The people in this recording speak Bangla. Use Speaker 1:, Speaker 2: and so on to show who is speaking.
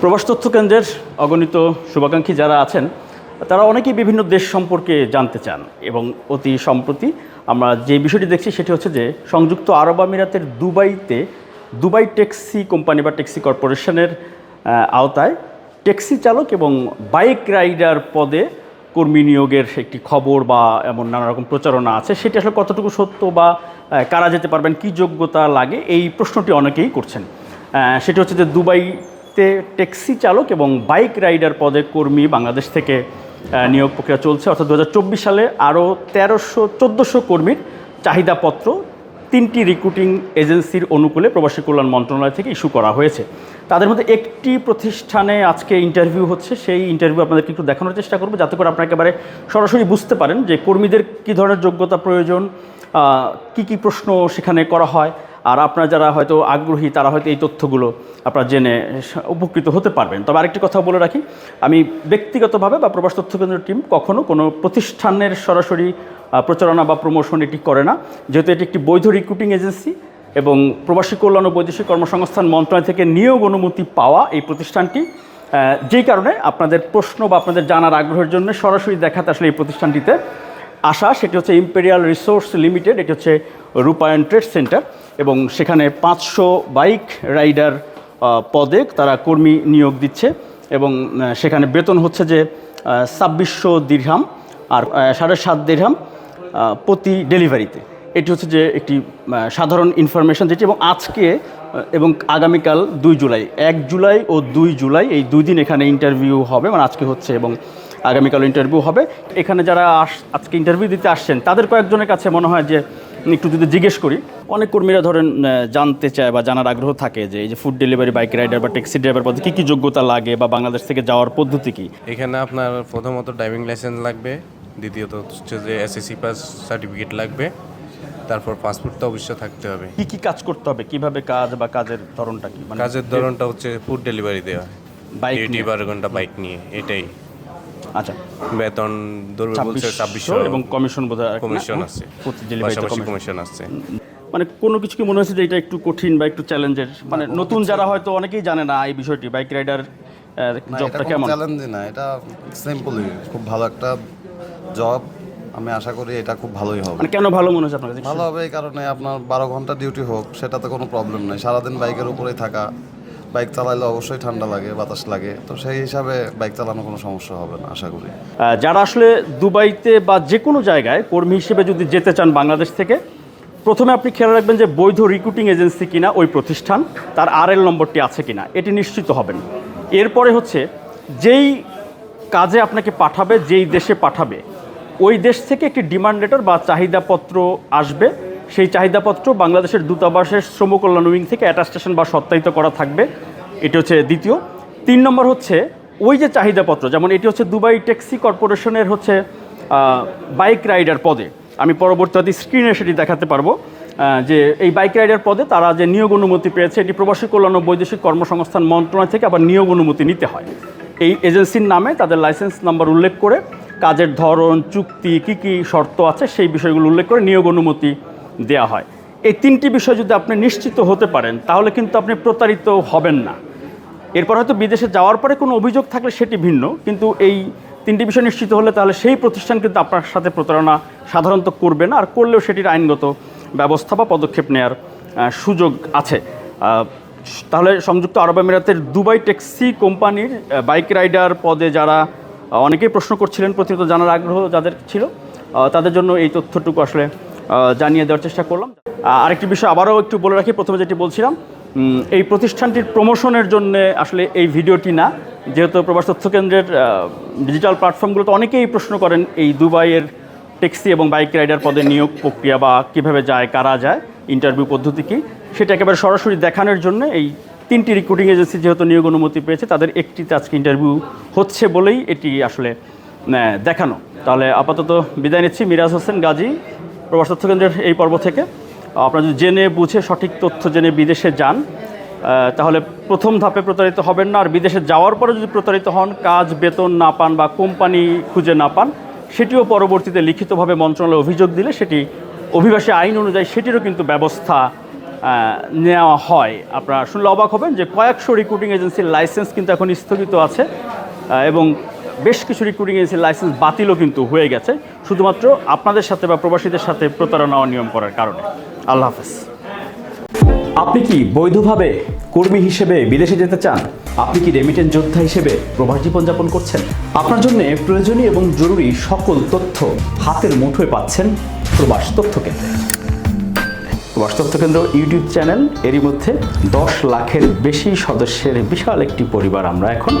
Speaker 1: প্রবাস তথ্য কেন্দ্রের অগণিত শুভাকাঙ্ক্ষী যারা আছেন, তারা অনেকেই বিভিন্ন দেশ সম্পর্কে জানতে চান এবং অতি সম্প্রতি আমরা যে বিষয়টি দেখছি সেটি হচ্ছে যে সংযুক্ত আরব আমিরাতের দুবাইতে, দুবাই ট্যাক্সি কোম্পানি বা ট্যাক্সি কর্পোরেশনের আওতায় ট্যাক্সি চালক এবং বাইক রাইডার পদে কর্মী নিয়োগের একটি খবর বা এমন নানা রকম প্রচারণা আছে। সেটি আসলে কতটুকু সত্য বা কারা যেতে পারবেন, কী যোগ্যতা লাগে, এই প্রশ্নটি অনেকেই করছেন। সেটি হচ্ছে যে দুবাইতে ট্যাক্সি চালক এবং বাইক রাইডার পদে কর্মী বাংলাদেশ থেকে নিয়োগ প্রক্রিয়া চলছে। অর্থাৎ দু হাজার চব্বিশ সালে আরও তেরোশো, চোদ্দোশো কর্মীর চাহিদাপত্র তিনটি রিক্রুটিং এজেন্সির অনুকূলে প্রবাসী কল্যাণ মন্ত্রণালয় থেকে ইস্যু করা হয়েছে। তাদের মধ্যে একটি প্রতিষ্ঠানে আজকে ইন্টারভিউ হচ্ছে। সেই ইন্টারভিউ আপনাদেরকে একটু দেখানোর চেষ্টা করব, যাতে করে আপনারা একেবারে সরাসরি বুঝতে পারেন যে কর্মীদের কী ধরনের যোগ্যতা প্রয়োজন কি কি প্রশ্ন সেখানে করা হয়। আর আপনারা যারা হয়তো আগ্রহী, তারা হয়তো এই তথ্যগুলো আপনারা জেনে উপকৃত হতে পারবেন। তবে আরেকটি কথা বলে রাখি, আমি ব্যক্তিগতভাবে বা প্রবাস তথ্য কেন্দ্রের টিম কখনো কোনো প্রতিষ্ঠানের সরাসরি প্রচারণা বা প্রমোশন এটি করে না। যেহেতু এটি একটি বৈধ রিক্রুটিং এজেন্সি এবং প্রবাসী কল্যাণ ও বৈদেশিক কর্মসংস্থান মন্ত্রণালয় থেকে নিয়োগ অনুমতি পাওয়া এই প্রতিষ্ঠানটি যেই কারণে আপনাদের প্রশ্ন বা আপনাদের জানার আগ্রহের জন্য সরাসরি দেখাতে আসলে এই প্রতিষ্ঠানটিতে আসা। সেটি হচ্ছে ইম্পেরিয়াল রিসোর্স লিমিটেড এটি হচ্ছে রূপায়ণ ট্রেড সেন্টার। এবং সেখানে পাঁচশো বাইক রাইডার পদে তারা কর্মী নিয়োগ দিচ্ছে এবং সেখানে বেতন হচ্ছে যে ছাব্বিশশো দীর্ঘাম আর সাড়ে সাত দীর্ঘাম প্রতি ডেলিভারিতে। এটি হচ্ছে যে একটি সাধারণ ইনফরমেশন যেটি এবং আজকে এবং আগামীকাল দুই জুলাই, এক জুলাই ও দুই জুলাই, এই দুই দিন এখানে ইন্টারভিউ হবে মানে আজকে হচ্ছে এবং আগামীকাল ইন্টারভিউ হবে। এখানে যারা আজকে ইন্টারভিউ দিতে আসছেন, তাদের কয়েকজনের কাছে মনে হয় যে একটু যদি জিজ্ঞেস করি অনেক কর্মীরা ধরেন জানতে চায় বা জানার আগ্রহ থাকে যে এই যে ফুড ডেলিভারি বাইক রাইডার বা ট্যাক্সি ড্রাইভার পদে কী কী যোগ্যতা লাগে বা বাংলাদেশ থেকে যাওয়ার পদ্ধতি কী?
Speaker 2: এখানে আপনার প্রথমত ড্রাইভিং লাইসেন্স লাগবে দ্বিতীয়ত হচ্ছে যে এসএসসি পাস সার্টিফিকেট লাগবে তারপর পাসপোর্ট তো অবশ্যই থাকতে হবে।
Speaker 1: কী কী কাজ করতে হবে? কীভাবে কাজ বা কাজের ধরনটা কি? মানে
Speaker 2: কাজের ধরনটা হচ্ছে ফুড ডেলিভারি দেওয়া।
Speaker 1: বাইক
Speaker 2: ডিউটি বারো ঘণ্টা বাইক নিয়ে এটাই।
Speaker 1: আচ্ছা।
Speaker 2: বেতন ধরবে বলছে ছাব্বিশশো
Speaker 1: এবং কমিশন বোধ হয়
Speaker 2: কমিশন আছে।
Speaker 1: কমিশন
Speaker 2: আছে।
Speaker 1: মানে কোনো কিছু কি মনে হচ্ছে যে এটা একটু কঠিন বা একটু চ্যালেঞ্জের মানে নতুন যারা হয়তো অনেকেই জানে না এই বিষয়টি বাইক রাইডার জবটা কেমন?
Speaker 3: চ্যালেঞ্জই না এটা সিম্পলই খুব ভালো একটা জব আমি আশা করি এটা খুব ভালোই হবে।
Speaker 1: মানে কেন ভালো মনে হচ্ছে আপনার
Speaker 3: ভালো হবে এই কারণে আপনার বারো ঘণ্টা ডিউটি হোক সেটাতে কোনো প্রবলেম নেই। সারাদিন বাইকের উপরেই থাকা বাইক চালাইলে অবশ্যই ঠান্ডা লাগে, বাতাস লাগে। তো সেই হিসাবে বাইক চালানো কোনো সমস্যা হবে না, আশা করি।
Speaker 1: যারা আসলে দুবাইতে বা যে কোনো জায়গায় কর্মী হিসেবে যদি যেতে চান বাংলাদেশ থেকে, প্রথমে আপনি খেয়াল রাখবেন যে বৈধ রিক্রুটিং এজেন্সি কিনা ওই প্রতিষ্ঠান, তার আর এল নম্বরটি আছে কিনা, এটি নিশ্চিত হবেন। এরপরে হচ্ছে, যেই কাজে আপনাকে পাঠাবে, যেই দেশে পাঠাবে, ওই দেশ থেকে একটি ডিমান্ড লেটার বা চাহিদাপত্র আসবে সেই চাহিদাপত্র বাংলাদেশের দূতাবাসের শ্রম কল্যাণ উইং থেকে অ্যাটাস্টেশন বা সত্যায়িত করা থাকবে। এটি হচ্ছে দ্বিতীয়। তিন নম্বর হচ্ছে, ওই যে চাহিদাপত্র, যেমন এটি হচ্ছে দুবাই ট্যাক্সি কর্পোরেশনের হচ্ছে বাইক রাইডার পদে। আমি পরবর্তীতে স্ক্রিনে সেটি দেখাতে পারব যে এই বাইক রাইডার পদে তারা যে নিয়োগ অনুমতি পেয়েছে, এটি প্রবাসী কল্যাণ ও বৈদেশিক কর্মসংস্থান মন্ত্রণালয় থেকে আবার নিয়োগ অনুমতি নিতে হয়। এই এজেন্সির নামে তাদের লাইসেন্স নাম্বার উল্লেখ করে কাজের ধরন, চুক্তি, কী কী শর্ত আছে, সেই বিষয়গুলো উল্লেখ করে নিয়োগ অনুমতি দেওয়া হয়। এই তিনটি বিষয় যদি আপনি নিশ্চিত হতে পারেন, তাহলে কিন্তু আপনি প্রতারিত হবেন না। এরপর হয়তো বিদেশে যাওয়ার পরে কোনো অভিযোগ থাকলে সেটি ভিন্ন, কিন্তু এই তিনটি বিষয় নিশ্চিত হলে তাহলে সেই প্রতিষ্ঠান কিন্তু আপনার সাথে প্রতারণা সাধারণত করবে না, আর করলেও সেটির আইনগত ব্যবস্থা বা পদক্ষেপ নেওয়ার সুযোগ আছে। তাহলে সংযুক্ত আরব আমিরাতের দুবাই ট্যাক্সি কোম্পানির বাইক রাইডার পদে যারা অনেকেই প্রশ্ন করছিলেন, প্রতিনিয়ত জানার আগ্রহ যাদের ছিল তাদের জন্য এই তথ্যটুকু আসলে জানিয়ে দেওয়ার চেষ্টা করলাম। আরেকটি বিষয় আবারও একটু বলে রাখি, প্রথমে যেটি বলছিলাম এই প্রতিষ্ঠানটির প্রমোশনের জন্য আসলে এই ভিডিওটি না। যেহেতু প্রবাস তথ্য কেন্দ্রের ডিজিটাল প্ল্যাটফর্মগুলোতে অনেকেই প্রশ্ন করেন, এই দুবাইয়ের ট্যাক্সি এবং বাইক রাইডার পদে নিয়োগ প্রক্রিয়া বা কীভাবে যায়, কারা যায় ইন্টারভিউ পদ্ধতি কী, সেটা একেবারে সরাসরি দেখানোর জন্য এই তিনটি রিক্রুটিং এজেন্সি যেহেতু নিয়োগ অনুমতি পেয়েছে, তাদের একটিতে আজকে ইন্টারভিউ হচ্ছে বলেই এটি আসলে দেখানো। তাহলে আপাতত বিদায় নিচ্ছি, মিরাজ হোসেন গাজী প্রবাস তথ্য কেন্দ্রের এই পর্ব থেকে আপনারা যদি জেনে বুঝে সঠিক তথ্য জেনে বিদেশে যান তাহলে প্রথম ধাপে প্রতারিত হবেন না। আর বিদেশে যাওয়ার পরে যদি প্রতারিত হন, কাজ, বেতন না পান বা কোম্পানি খুঁজে না পান, সেটিও পরবর্তীতে লিখিতভাবে মন্ত্রণালয়ে অভিযোগ দিলে সেটি অভিবাসী আইন অনুযায়ী সেটিরও কিন্তু ব্যবস্থা নেওয়া হয়। আপনারা শুনলে অবাক হবেন যে কয়েকশো রিক্রুটিং এজেন্সির লাইসেন্স কিন্তু এখন স্থগিত আছে এবং বেশ কিছু রিক্রুটিং এজেন্সির লাইসেন্স বাতিলও কিন্তু হয়ে গেছে, শুধুমাত্র আপনাদের সাথে বা প্রবাসীদের সাথে প্রতারণা অনিয়ম করার কারণে। আল্লাহ হাফেজ। আপনি কি বৈধভাবে কর্মী হিসেবে বিদেশে যেতে চান? আপনি কি রেমিটেন্স যোদ্ধা হিসেবে প্রবাস জীবনযাপন করছেন? আপনার জন্য প্রয়োজনীয় এবং জরুরি সকল তথ্য হাতের মুঠোয় পাচ্ছেন প্রবাস তথ্য কেন্দ্রে। প্রবাস তথ্য কেন্দ্র ইউটিউব চ্যানেল, এরই মধ্যে দশ লাখের বেশি সদস্যের বিশাল একটি পরিবার আমরা এখন